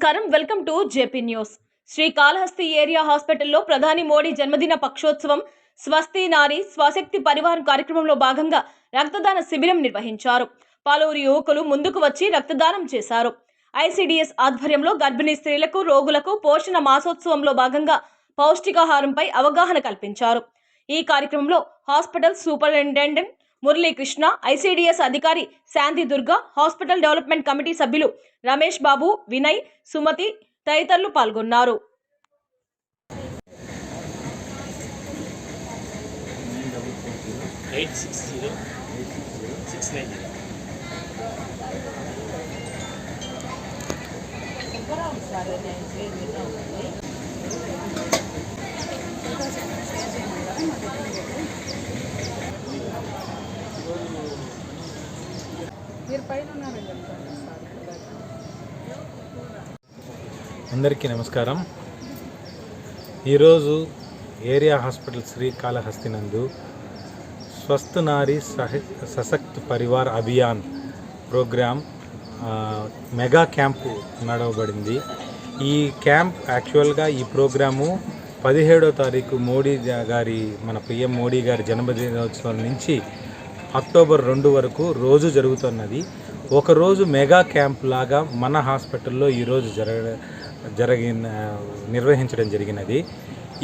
నమస్కారం. Welcome to JP news. Srikalahasti area హాస్పిటల్లో ప్రధాని మోడీ జన్మదిన పక్షోత్సవం స్వస్తి నారి స్వశక్తి పరివారం కార్యక్రమంలో భాగంగా రక్తదాన శిబిరం నిర్వహించారు. పలువురు యువకులు ముందుకు వచ్చి రక్తదానం చేశారు. ఐసిడిఎస్ ఆధ్వర్యంలో గర్భిణీ స్త్రీలకు రోగులకు పోషణ మాసోత్సవంలో భాగంగా పౌష్టికాహారంపై అవగాహన కల్పించారు. ఈ కార్యక్రమంలో హాస్పిటల్ సూపరింటెండెంట్ మురళీకృష్ణ ఐసీడీఎస్ అధికారి Shanti Durga hospital development committee సభ్యులు రమేష్ బాబు వినయ్ సుమతి తదితరులు పాల్గొన్నారు. Eight six zero six nine zero. అందరికీ నమస్కారం. ఈరోజు ఏరియా హాస్పిటల్ శ్రీకాళహస్తి నందు స్వస్థ నారి సహ Sashakt Parivar Abhiyan program mega camp నడవబడింది. ఈ క్యాంప్ యాక్చువల్గా ఈ ప్రోగ్రాము పదిహేడో తారీఖు మోడీ గారి మన పిఎం మోడీ గారి జన్మదినోత్సవం నుంచి అక్టోబర్ రెండు వరకు రోజు జరుగుతున్నది. ఒకరోజు మెగా క్యాంప్ లాగా మన హాస్పిటల్లో ఈరోజు జరగ జరిగిన నిర్వహించడం జరిగినది.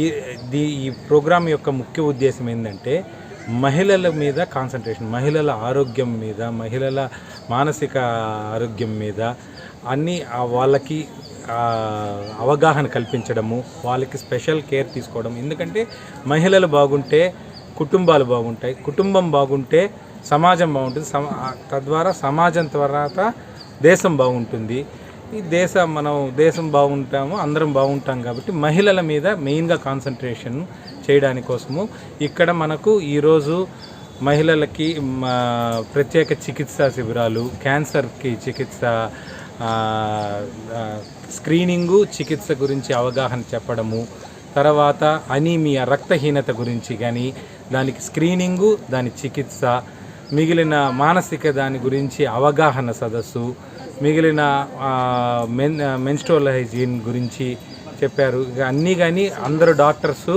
ఈ దీ ఈ ప్రోగ్రాం యొక్క ముఖ్య ఉద్దేశం ఏంటంటే మహిళల మీద కాన్సన్ట్రేషన్ మహిళల ఆరోగ్యం మీద మహిళల మానసిక ఆరోగ్యం మీద అన్నీ వాళ్ళకి అవగాహన కల్పించడము వాళ్ళకి స్పెషల్ కేర్ తీసుకోవడం. ఎందుకంటే మహిళలు బాగుంటే కుటుంబాలు బాగుంటాయి. కుటుంబం బాగుంటే సమాజం బాగుంటుంది. సమ తద్వారా సమాజం తర్వాత దేశం బాగుంటుంది. ఈ దేశం మనం దేశం బాగుంటాము అందరం బాగుంటాం కాబట్టి మహిళల మీద మెయిన్గా కాన్సన్ట్రేషన్ చేయడాని కోసము ఇక్కడ మనకు ఈరోజు మహిళలకి ప్రత్యేక చికిత్సా శిబిరాలు క్యాన్సర్కి చికిత్స స్క్రీనింగు చికిత్స గురించి అవగాహన చెప్పడము తర్వాత అనీమియా రక్తహీనత గురించి కానీ దానికి స్క్రీనింగు దాని చికిత్స మిగిలిన మానసిక దాని గురించి అవగాహన సదస్సు మిగిలిన మెన్ మెన్స్ట్రోల్ హైజీన్ గురించి చెప్పారు. ఇక అన్నీ కానీ అందరు డాక్టర్సు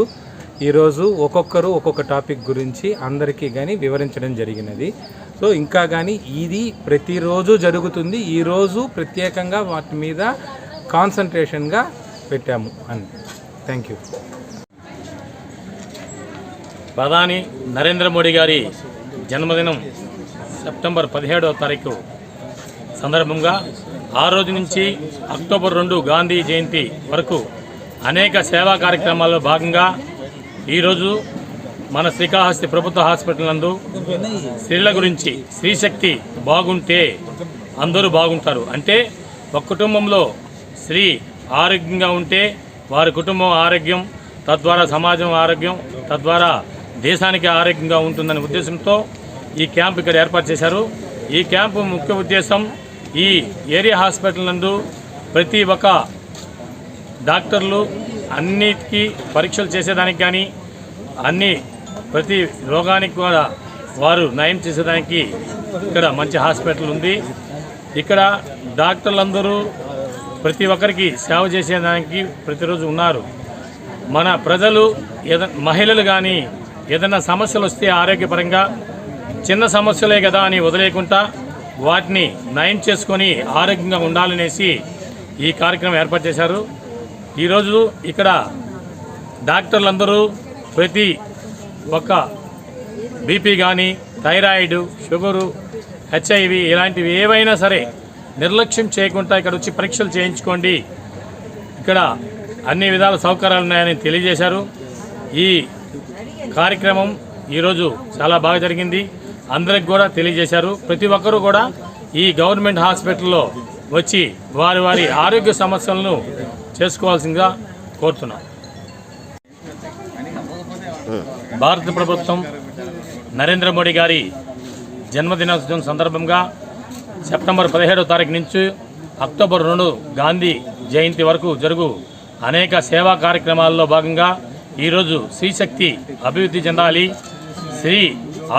ఈరోజు ఒక్కొక్కరు ఒక్కొక్క టాపిక్ గురించి అందరికీ కానీ వివరించడం జరిగినది. సో ఇంకా కానీ ఇది ప్రతిరోజు జరుగుతుంది. ఈరోజు ప్రత్యేకంగా వాటి మీద కాన్సన్ట్రేషన్గా పెట్టాము అని. Thank you. ప్రధాని నరేంద్ర మోడీ గారి జన్మదినం సెప్టెంబర్ పదిహేడవ తారీఖు సందర్భంగా ఆ రోజు నుంచి అక్టోబర్ రెండు గాంధీ జయంతి వరకు అనేక సేవా కార్యక్రమాల్లో భాగంగా ఈరోజు మన శ్రీకాళహస్తి ప్రభుత్వ హాస్పిటల్ నందు స్త్రీల గురించి స్త్రీశక్తి బాగుంటే అందరూ బాగుంటారు. అంటే ఒక కుటుంబంలో స్త్రీ ఆరోగ్యంగా ఉంటే వారి కుటుంబం ఆరోగ్యం తద్వారా సమాజం ఆరోగ్యం తద్వారా దేశానికి ఆరోగ్యంగా ఉంటుందనే ఉద్దేశంతో ఈ క్యాంప్ ఇక్కడ ఏర్పాటు చేశారు. ఈ క్యాంపు ముఖ్య ఉద్దేశం ఈ ఏరియా హాస్పిటల్ నందు ప్రతి ఒక్క డాక్టర్లు అన్నిటికీ పరీక్షలు చేసేదానికి కానీ అన్ని ప్రతి రోగానికి కూడా వారు నయం చేసేదానికి ఇక్కడ మంచి హాస్పిటల్ ఉంది. ఇక్కడ డాక్టర్లందరూ ప్రతి ఒక్కరికి సేవ చేసేదానికి ప్రతిరోజు ఉన్నారు. మన ప్రజలు ఏద మహిళలు కానీ ఏదైనా సమస్యలు వస్తే ఆరోగ్యపరంగా చిన్న సమస్యలే కదా అని వదిలేకుండా వాటిని నయం చేసుకొని ఆరోగ్యంగా ఉండాలనేసి ఈ కార్యక్రమం ఏర్పాటు చేశారు. ఈరోజు ఇక్కడ డాక్టర్లందరూ ప్రతి ఒక్క బీపీ కానీ థైరాయిడ్ షుగరు హెచ్ఐవి ఇలాంటివి ఏవైనా సరే నిర్లక్ష్యం చేయకుండా ఇక్కడ వచ్చి పరీక్షలు చేయించుకోండి. ఇక్కడ అన్ని విధాల సౌకర్యాలు ఉన్నాయని తెలియజేశారు. ఈ కార్యక్రమం ఈరోజు చాలా బాగా జరిగింది. అందరికి కూడా తెలియజేశారు. ప్రతి ఒక్కరూ కూడా ఈ గవర్నమెంట్ హాస్పిటల్లో వచ్చి వారి వారి ఆరోగ్య సమస్యలను చేసుకోవాల్సిందిగా కోరుతున్నాం. భారత ప్రభుత్వం నరేంద్ర మోడీ గారి జన్మదినోత్సవం సందర్భంగా సెప్టెంబర్ పదిహేడో తారీఖు నుంచి అక్టోబర్ రెండు గాంధీ జయంతి వరకు జరుగు అనేక సేవా కార్యక్రమాల్లో భాగంగా ఈరోజు శ్రీశక్తి అభివృద్ధి చెందాలి స్త్రీ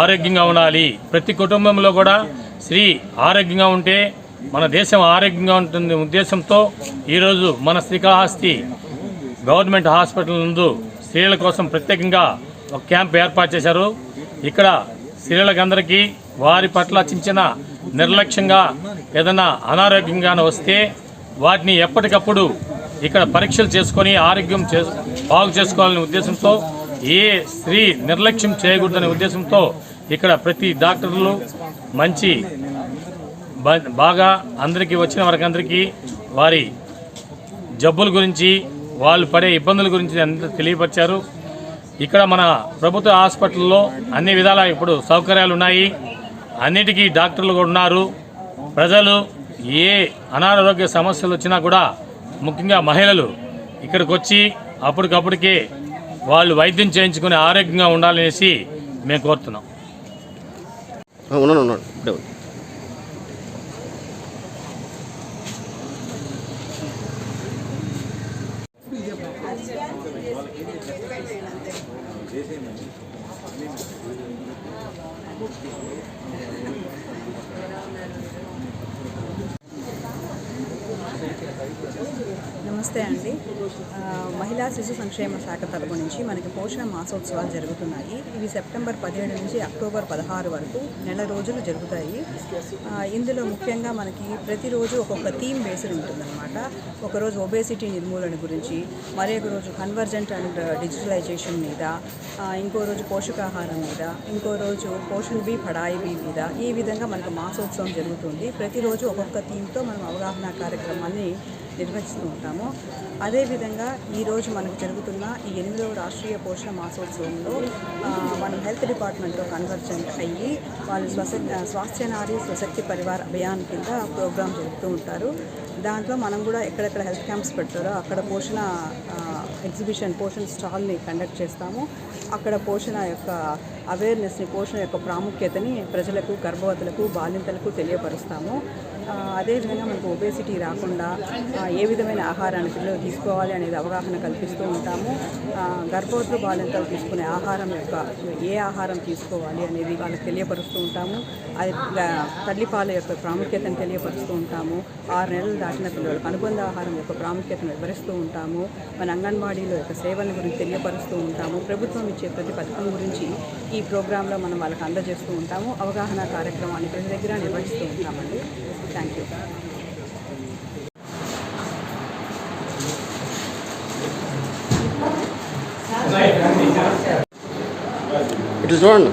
ఆరోగ్యంగా ఉండాలి. ప్రతి కుటుంబంలో కూడా స్త్రీ ఆరోగ్యంగా ఉంటే మన దేశం ఆరోగ్యంగా ఉంటుంది ఉద్దేశంతో ఈరోజు మన శ్రీకాళహస్తి గవర్నమెంట్ హాస్పిటల్ నందు స్త్రీల కోసం ప్రత్యేకంగా ఒక క్యాంప్ ఏర్పాటు చేశారు. ఇక్కడ స్త్రీలకందరికీ వారి పట్ల చిన్న చిన్న నిర్లక్ష్యంగా ఏదైనా అనారోగ్యంగా వస్తే వాటిని ఎప్పటికప్పుడు ఇక్కడ పరీక్షలు చేసుకొని ఆరోగ్యం చే బాగు చేసుకోవాలనే ఉద్దేశంతో ఏ స్త్రీ నిర్లక్ష్యం చేయకూడదనే ఉద్దేశంతో ఇక్కడ ప్రతి డాక్టర్లు మంచి బాగా అందరికీ వచ్చిన వారికి వారి జబ్బుల గురించి వాళ్ళు పడే ఇబ్బందుల గురించి అందరూ తెలియపరిచారు. ఇక్కడ మన ప్రభుత్వ హాస్పిటల్లో అన్ని విధాల ఇప్పుడు సౌకర్యాలు ఉన్నాయి అన్నిటికీ డాక్టర్లు కూడా ఉన్నారు. ప్రజలు ఏ అనారోగ్య సమస్యలు వచ్చినా కూడా ముఖ్యంగా మహిళలు ఇక్కడికి వచ్చి అప్పటికప్పటికే వాళ్ళు వైద్యం చేయించుకుని ఆరోగ్యంగా ఉండాలనేసి మేము కోరుతున్నాం. ఉన్నాను ఉన్నాడు నమస్తే అండి. మహిళా శిశు సంక్షేమ శాఖ తరపు నుంచి మనకి పోషణ మాసోత్సవాలు జరుగుతున్నాయి. ఇవి సెప్టెంబర్ పదిహేడు నుంచి అక్టోబర్ పదహారు వరకు నెల రోజులు జరుగుతాయి. ఇందులో ముఖ్యంగా మనకి ప్రతిరోజు ఒక్కొక్క థీమ్ బేస్డ్ ఉంటుందన్నమాట. ఒకరోజు ఒబేసిటీ నిర్మూలన గురించి మరొక రోజు కన్వర్జెంట్ అండ్ డిజిటలైజేషన్ మీద ఇంకో రోజు పోషకాహారం మీద ఇంకో రోజు పోషణ బి పడాయి బి మీద ఈ విధంగా మనకు మాసోత్సవం జరుగుతుంది. ప్రతిరోజు ఒక్కొక్క థీమ్తో మనం అవగాహన కార్యక్రమాన్ని నిర్వహిస్తూ ఉంటాము. అదేవిధంగా ఈరోజు మనకు జరుగుతున్న ఈ ఎనిమిదవ రాష్ట్రీయ పోషణ మాసోత్సవంలో మనం హెల్త్ డిపార్ట్మెంట్తో కన్వర్జెంట్ అయ్యి వాళ్ళు స్వశ స్వాస్థ్య నారీ స్వశక్తి పరివార్ అభియాన్ కింద ప్రోగ్రామ్ జరుపుతూ ఉంటారు. దాంట్లో మనం కూడా ఎక్కడెక్కడ హెల్త్ క్యాంప్స్ పెడతారో అక్కడ పోషణ ఎగ్జిబిషన్ పోషణ స్టాల్ని కండక్ట్ చేస్తాము. అక్కడ పోషణ యొక్క అవేర్నెస్ని పోషణ యొక్క ప్రాముఖ్యతని ప్రజలకు గర్భవతులకు బాలింతలకు తెలియపరుస్తాము. అదేవిధంగా మనకు ఒబేసిటీ రాకుండా ఏ విధమైన ఆహారాన్ని పిల్లలు తీసుకోవాలి అనేది అవగాహన కల్పిస్తూ ఉంటాము. గర్భవతులు బాలింతలు తీసుకునే ఆహారం యొక్క ఏ ఆహారం తీసుకోవాలి అనేది వాళ్ళకి తెలియపరుస్తూ ఉంటాము. అది తల్లిపాల యొక్క ప్రాముఖ్యతను తెలియపరుస్తూ ఉంటాము. ఆరు నెలలు దాటిన పిల్లలకు అనుబంధ ఆహారం యొక్క ప్రాముఖ్యతను వివరిస్తూ ఉంటాము. మన అంగన్వాడీలో యొక్క సేవల గురించి తెలియపరుస్తూ ఉంటాము. ప్రభుత్వం ఇచ్చే ప్రతి పథకం గురించి ఈ ప్రోగ్రాంలో మనం వాళ్ళకి అందజేస్తూ ఉంటాము. అవగాహన కార్యక్రమాన్ని ప్రతి దగ్గర నిర్వహిస్తూ ఉంటామండి. థ్యాంక్ యూ ఇట్లా చూడండి.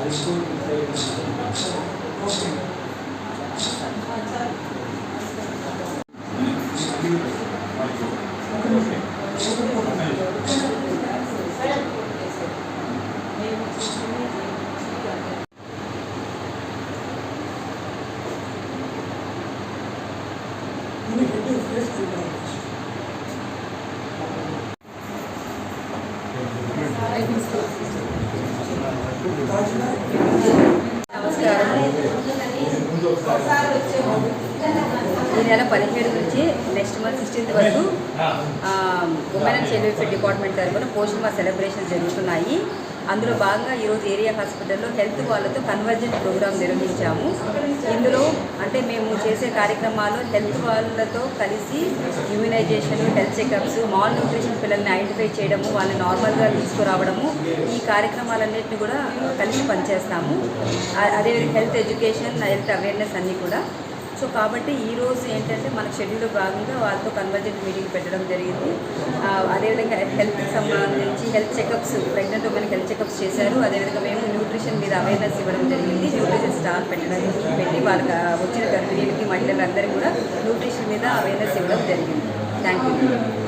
ముందు బ్లడ్ బ్లడ్ రామ్మా ఇట్లా అది స్కూల్ నమస్కారం ఈ నెల పదిహేడు నుంచి నెక్స్ట్ సిక్స్టీన్త్ వరకు women and child welfare department తరఫున పోషణ మా సెలబ్రేషన్ జరుగుతున్నాయి. అందులో భాగంగా ఈరోజు ఏరియా హాస్పిటల్లో హెల్త్ వాళ్ళతో కన్వర్జెంట్ ప్రోగ్రామ్ నిర్వహించాము. ఇందులో అంటే మేము చేసే కార్యక్రమాలు హెల్త్ వాళ్ళతో కలిసి immunization health checkups malnutrition పిల్లల్ని ఐడెంటిఫై చేయడము వాళ్ళని నార్మల్గా తీసుకురావడము ఈ కార్యక్రమాలన్నింటినీ కూడా కలిసి పనిచేస్తాము. అదేవిధంగా హెల్త్ ఎడ్యుకేషన్ హెల్త్ అవేర్నెస్ అన్నీ కూడా సో కాబట్టి ఈరోజు ఏంటంటే మన షెడ్యూల్లో భాగంగా వాళ్ళతో కన్వర్జెంట్ మీటింగ్ పెట్టడం జరిగింది. అదేవిధంగా హెల్త్కి సంబంధించి health checkups pregnant women health checkups చేశారు. అదేవిధంగా మేము న్యూట్రిషన్ మీద అవేర్నెస్ ఇవ్వడం జరిగింది. న్యూట్రిషన్ స్టాల్ పెట్టడం పెట్టి వాళ్ళకి వచ్చిన గర్భిణీలకి మహిళలందరికీ కూడా న్యూట్రిషన్ మీద అవేర్నెస్ ఇవ్వడం జరిగింది. Thank you